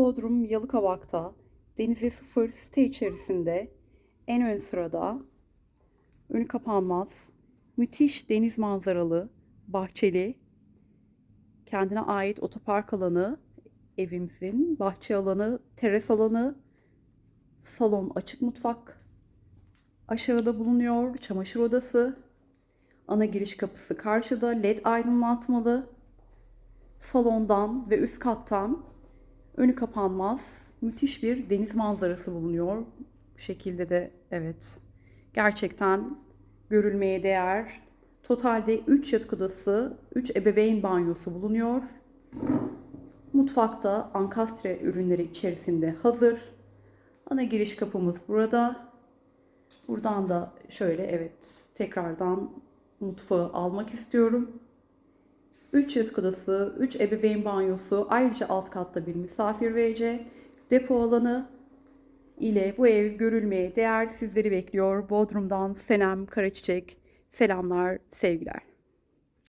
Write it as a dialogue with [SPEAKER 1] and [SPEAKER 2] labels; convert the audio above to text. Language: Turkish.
[SPEAKER 1] Bodrum Yalıkavak'ta denize sıfır site içerisinde en ön sırada önü kapanmaz müthiş deniz manzaralı bahçeli kendine ait otopark alanı evimizin bahçe alanı teras alanı salon açık mutfak aşağıda bulunuyor çamaşır odası ana giriş kapısı karşıda led aydınlatmalı salondan ve üst kattan önü kapanmaz müthiş bir deniz manzarası bulunuyor. Bu şekilde de evet gerçekten görülmeye değer. Totalde 3 yatak odası, 3 ebeveyn banyosu bulunuyor. Mutfakta ankastre ürünleri içerisinde hazır. Ana giriş kapımız burada. Buradan da şöyle evet tekrardan mutfağı almak istiyorum. 3 yatak odası, 3 ebeveyn banyosu, ayrıca alt katta bir misafir VC, depo alanı ile bu ev görülmeye değer sizleri bekliyor. Bodrum'dan Senem Karaçiçek selamlar, sevgiler.